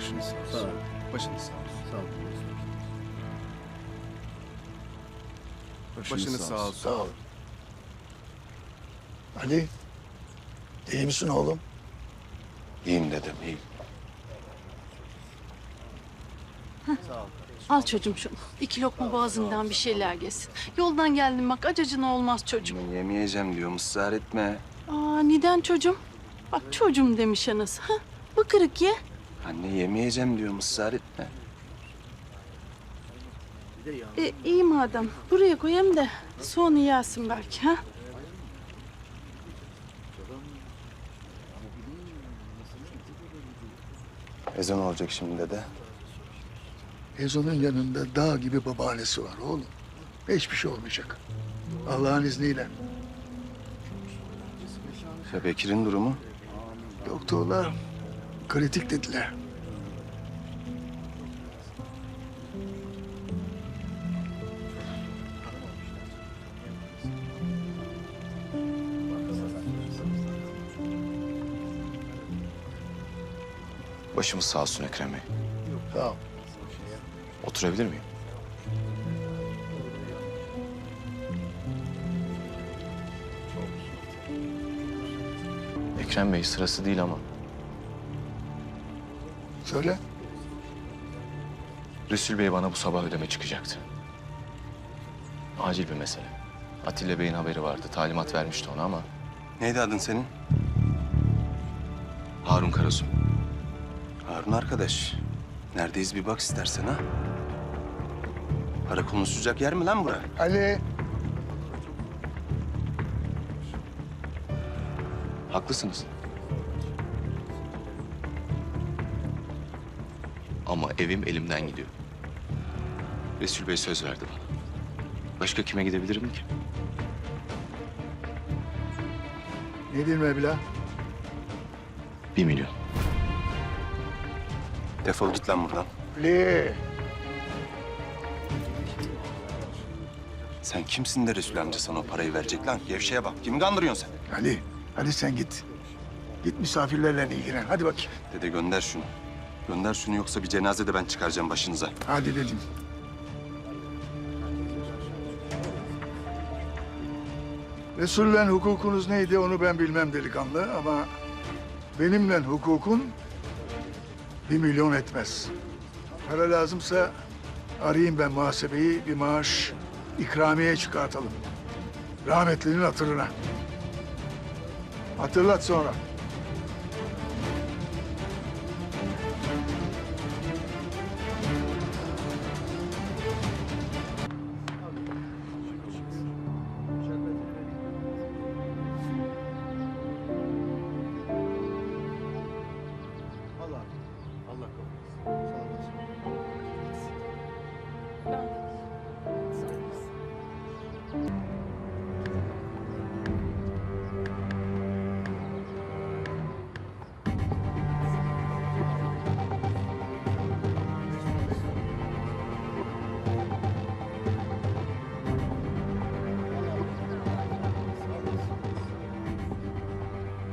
Başınız sağ olsun. Sağ ol. Başınız sağ olsun. Sağ ol. Başınız sağ olsun. Sağ ol. Ali, iyi misin oğlum? İyiyim dedem, iyiyim. Al çocuğum şunu. İki lokma boğazından bir şeyler yesin. Yoldan geldim bak acacına olmaz çocuğum. Ben yemeyeceğim diyorum, ısrar etme. Aa neden çocuğum? Bak çocuğum demiş anası. Ha? Bıkırık ye. Anne yemeyeceğim diyorum, ısrar etme. E, iyi madem. Buraya koyayım da sonra yersin belki. Ha? Ezan olacak şimdi dede. Ezo'nun yanında dağ gibi babaannesi var oğlum. Hiçbir şey olmayacak. Allah'ın izniyle. Ya Bekir'in durumu? Doktorlar kritik dediler. Başımız sağ olsun Ekrem Bey. Sağ ol. Oturabilir miyim? Ekrem Bey sırası değil ama Söyle. Resul Bey bana bu sabah ödeme çıkacaktı. Acil bir mesele. Atilla Bey'in haberi vardı. Talimat vermişti ona ama Neydi adın senin? Harun Karasu. Harun arkadaş. Neredeyiz bir bak istersen ha. Para konuşacak yer mi lan bura? Ali, Haklısınız. Ama evim elimden gidiyor. Resul Bey söz verdi bana. Başka kime gidebilirim ki? ne diyeyim Mevla? Bir milyon. Defol git lan buradan. Ali, Sen kimsin de Resul amca sana o parayı verecek lan? Gevşeye bak. Kimi kandırıyorsun sen? Ali, hadi sen git. Git misafirlerle ilgilen. Hadi bakayım. Dede gönder şunu. Gönder şunu yoksa bir cenaze de ben çıkaracağım başınıza. Hadi dedim. Resul'le hukukunuz neydi onu ben bilmem delikanlı ama benimle hukukun bir milyon etmez. Para lazımsa arayayım ben muhasebeyi bir maaş ikramiye çıkartalım. Rahmetlinin hatırına. Hatırlat sonra.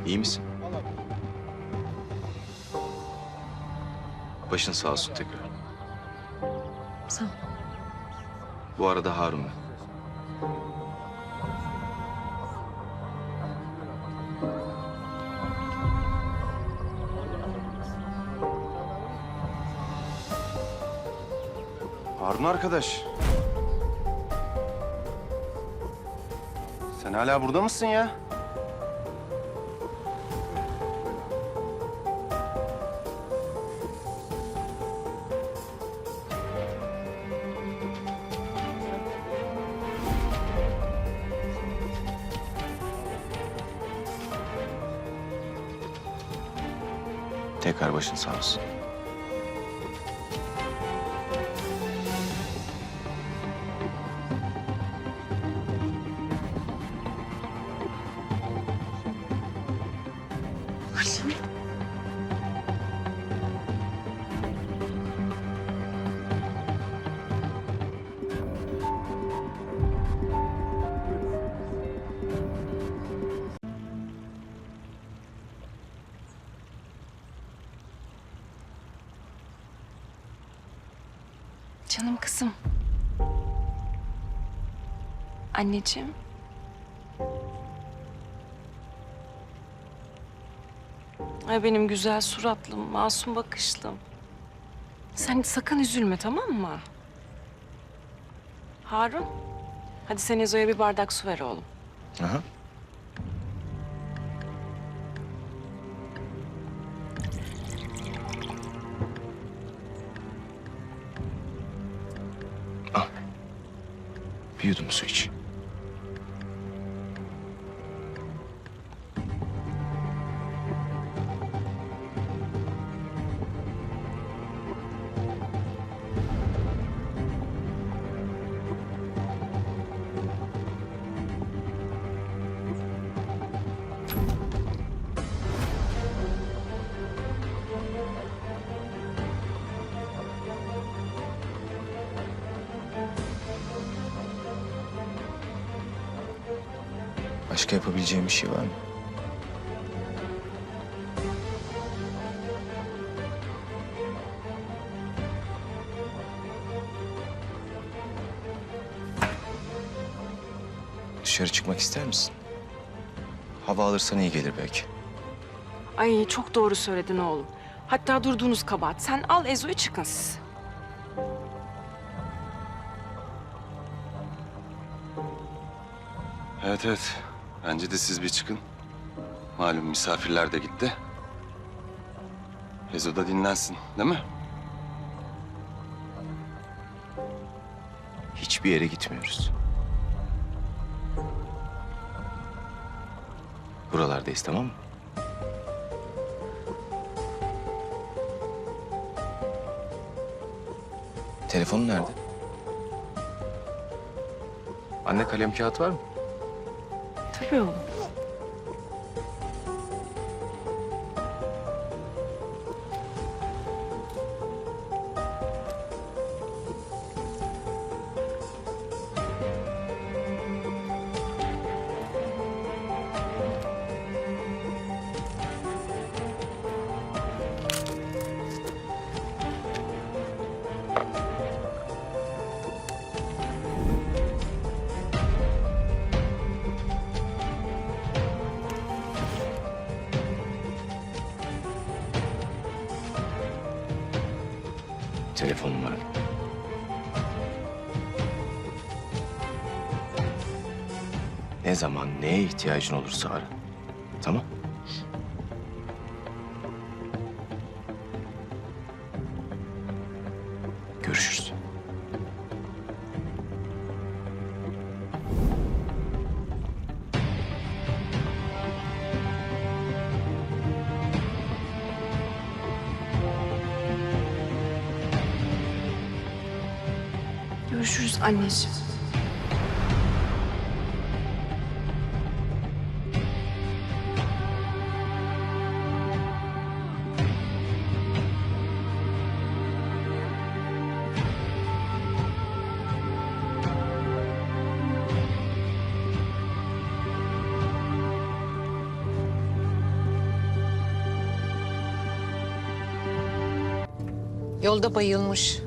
İyi misin? Başın sağ olsun tekrar. Bu arada Harun ben. Harun arkadaş. Sen hala burada mısın ya? Canım kızım. Anneciğim. Ay benim güzel suratlım, masum bakışlım. Sen sakın üzülme tamam mı? Harun, hadi sen Ezo'ya bir bardak su ver oğlum. Aha. Al. Bir yudum su iç. Başka yapabileceğim bir şey var mı? Dışarı çıkmak ister misin? Hava alırsan iyi gelir belki. Ay çok doğru söyledin oğlum. Hatta durduğunuz kabahat. Sen al Ezo'yu çıkın siz. Evet evet. Bence de siz bir çıkın. Malum misafirler de gitti. Ezo da dinlensin değil mi? Hiçbir yere gitmiyoruz. Buralardayız tamam mı? Telefonun nerede? Anne kalem kağıt var mı? Tabii oğlum. Zaman neye ihtiyacın olursa ara. Tamam? Görüşürüz. Görüşürüz anneciğim. Yolda bayılmış.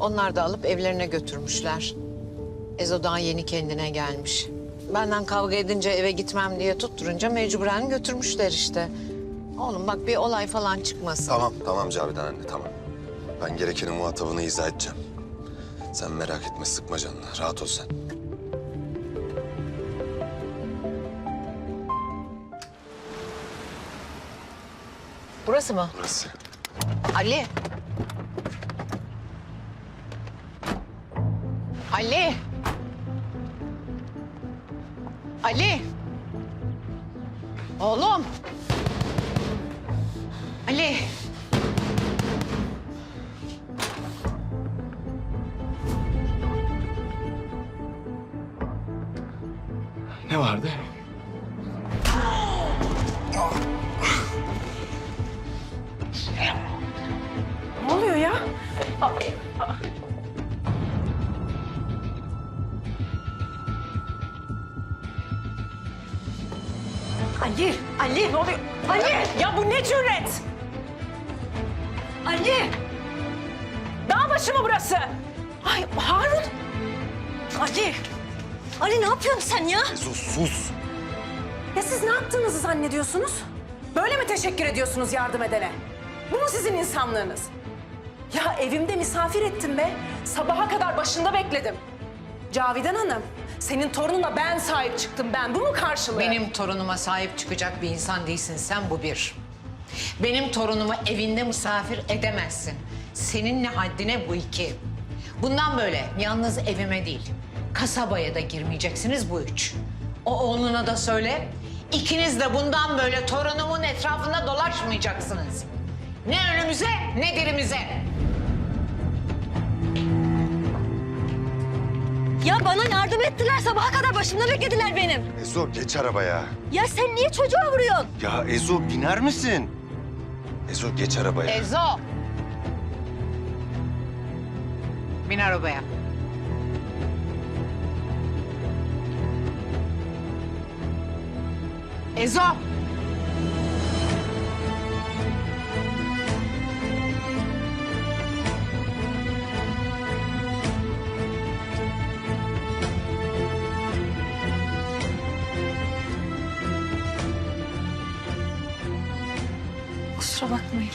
Onlar da alıp evlerine götürmüşler. Ezo daha yeni kendine gelmiş. Benden kavga edince eve gitmem diye tutturunca mecburen götürmüşler işte. Oğlum bak bir olay falan çıkmasın. Tamam, tamam Cavidan anne, tamam. Ben gerekeni muhatabına izah edeceğim. Sen merak etme, sıkma canını. Rahat ol sen. Burası mı? Burası. Ali. Ali. Ali. Oğlum. Ali. Ali, Ali ne oluyor? Ali! Ya bu ne cüret? Ali! Dağ başı mı burası? Ay Harun! Ali! Ali ne yapıyorsun sen ya? Ezo sus. Ya siz ne yaptığınızı zannediyorsunuz? Böyle mi teşekkür ediyorsunuz yardım edene? Bu mu sizin insanlığınız? Ya evimde misafir ettim be. Sabaha kadar başında bekledim. Cavidan Hanım, senin torununa ben sahip çıktım ben. Bu mu karşılığı? Benim torunuma sahip çıkacak bir insan değilsin sen bu bir. Benim torunumu evinde misafir edemezsin. Seninle haddine bu iki. Bundan böyle yalnız evime değil, kasabaya da girmeyeceksiniz bu üç. O oğluna da söyle, ikiniz de bundan böyle torunumun etrafında dolaşmayacaksınız. Ne önümüze ne dilimize. Ya bana yardım ettiler. Sabaha kadar başımda beklediler benim. Ezo geç arabaya. Ya sen niye çocuğa vuruyorsun? Ya Ezo biner misin? Ezo geç arabaya. Ezo. Bin arabaya. Ezo. Kusura bakmayın.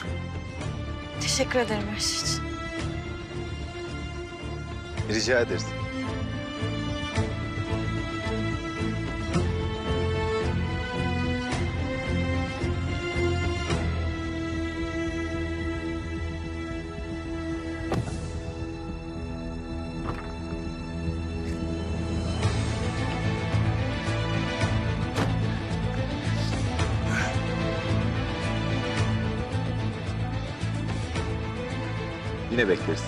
Teşekkür ederim her şey için. Rica ederiz. Yine bekleriz.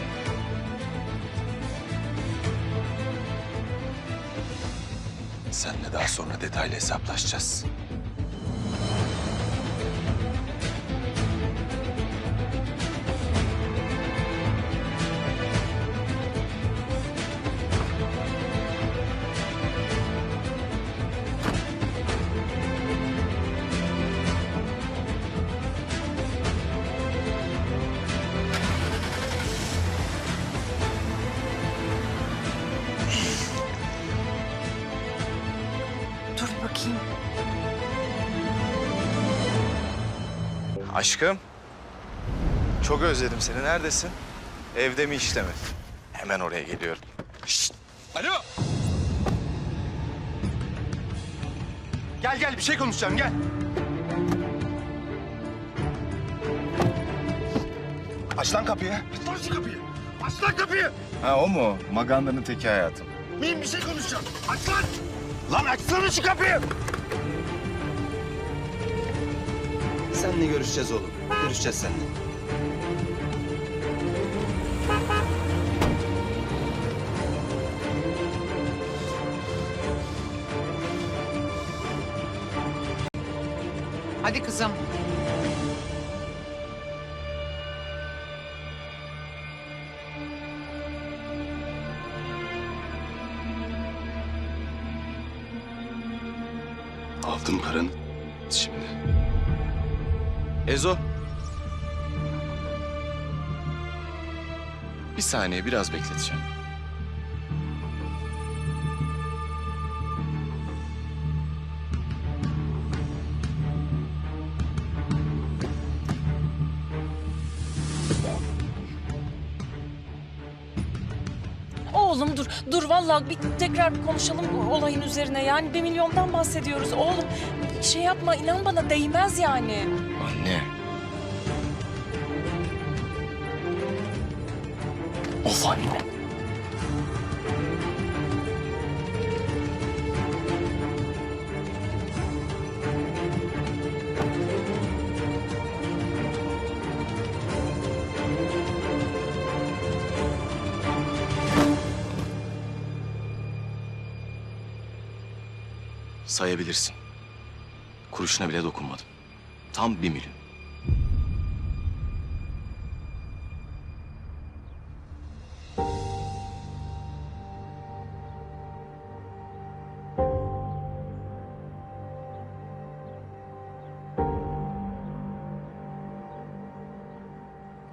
Senle daha sonra detaylı hesaplaşacağız. Bakayım. Aşkım. Çok özledim seni. Neredesin? Evde mi işte mi? Hemen oraya geliyorum. Şşt! Alo! Gel gel bir şey konuşacağım gel. Aç lan kapıyı. Aç lan kapıyı. Aç lan kapıyı. Ha o mu? Maganda'nın teki hayatım. Mühim bir şey konuşacağım. Aç lan. Lan açsana şu kapıyı. Seninle görüşeceğiz oğlum. Görüşeceğiz seninle. Hadi kızım. Saniye biraz bekleteceğim. Oğlum dur, dur vallahi bir tekrar bir konuşalım bu olayın üzerine. Yani bir milyondan bahsediyoruz. Oğlum şey yapma, inan bana değmez yani. Anne. Anne. Sayabilirsin. Kuruşuna bile dokunmadım. Tam bir milyon.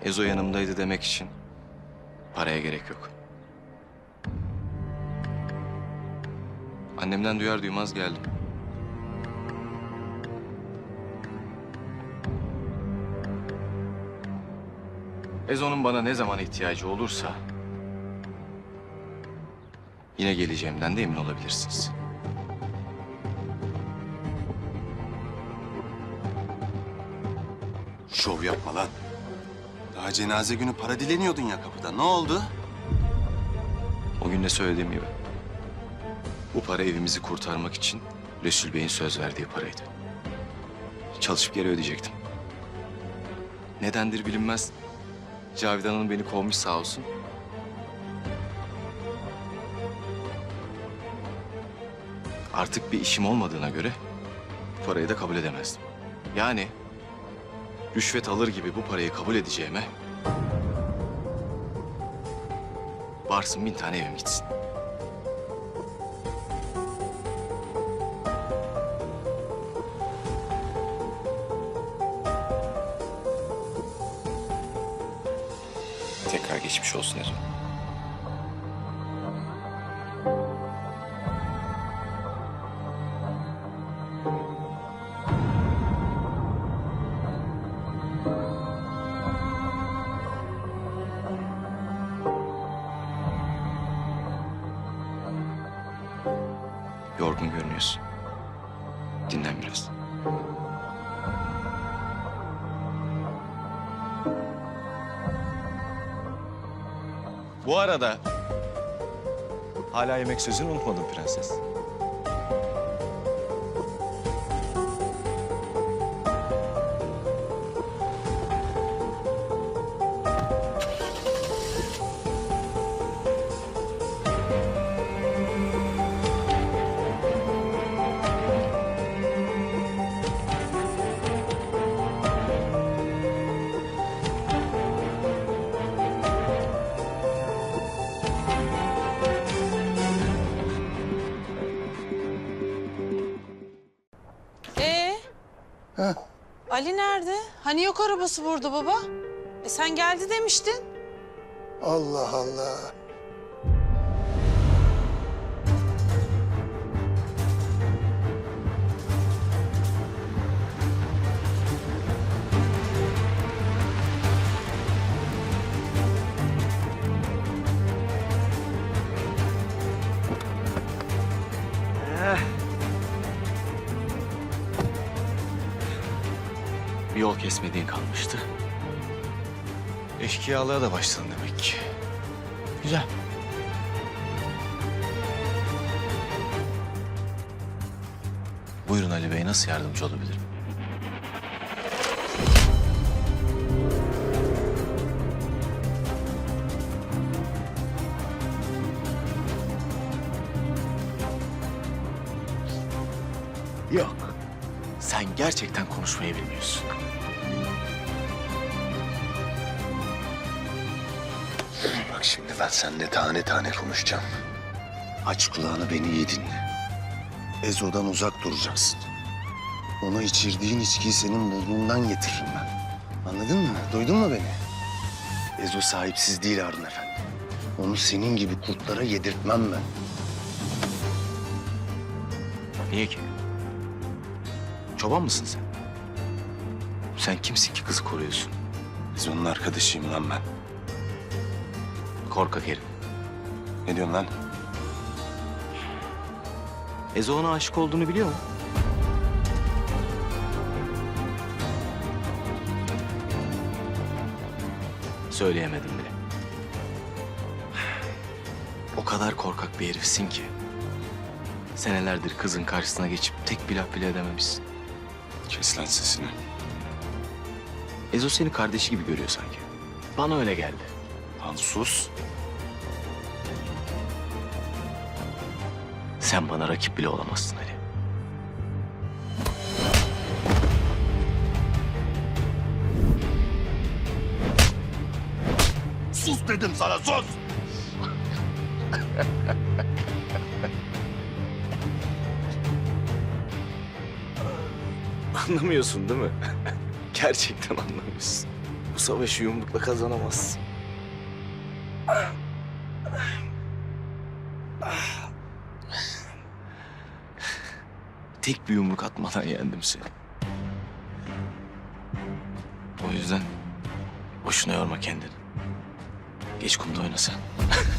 Ezo yanımdaydı demek için paraya gerek yok. Annemden duyar duymaz geldim. Ezo'nun bana ne zaman ihtiyacı olursa... ...yine geleceğimden de emin olabilirsiniz. Şov yapma lan. Daha cenaze günü para dileniyordun ya kapıda. Ne oldu? O gün de söylediğim gibi. Bu para evimizi kurtarmak için Resul Bey'in söz verdiği paraydı. Çalışıp geri ödeyecektim. Nedendir bilinmez. Cavidan Hanım beni kovmuş sağ olsun. Artık bir işim olmadığına göre bu parayı da kabul edemezdim. Yani rüşvet alır gibi bu parayı kabul edeceğime varsın bin tane evim gitsin. Tekrar geçmiş olsun Ezo. Yorgun görünüyorsun. Dinlen biraz. Bu arada hala yemek sözünü unutmadın prenses. Nerede? Hani yok arabası burada baba? E sen geldi demiştin. Allah Allah. Bir yol kesmediğin kalmıştı. Eşkıyalığa da başladın demek ki. Güzel. Buyurun Ali Bey nasıl yardımcı olabilirim? Bak şimdi ben seninle tane tane konuşacağım. Aç kulağını beni iyi dinle. Ezo'dan uzak duracaksın. Ona içirdiğin içkiyi senin burnundan getiririm ben. Anladın mı? Duydun mu beni? Ezo sahipsiz değil Harun Efendi. Onu senin gibi kurtlara yedirtmem ben. Niye ki? Çoban mısın sen? Sen kimsin ki kızı koruyorsun? Ezo'nun arkadaşıyım lan ben. Korkak herif. Ne diyorsun lan? Ezo ona aşık olduğunu biliyor mu? Söyleyemedim bile. O kadar korkak bir herifsin ki. Senelerdir kızın karşısına geçip tek bir laf bile edememişsin. Kes lan sesini. Ezo seni kardeşi gibi görüyor sanki. Bana öyle geldi. Lan sus. Sen bana rakip bile olamazsın Ali. Sus dedim sana sus. Anlamıyorsun değil mi? Gerçekten anlamıyorsun. Bu savaşı yumrukla kazanamazsın. Tek bir yumruk atmadan yendim seni. O yüzden boşuna yorma kendini. Geç kumda oyna sen.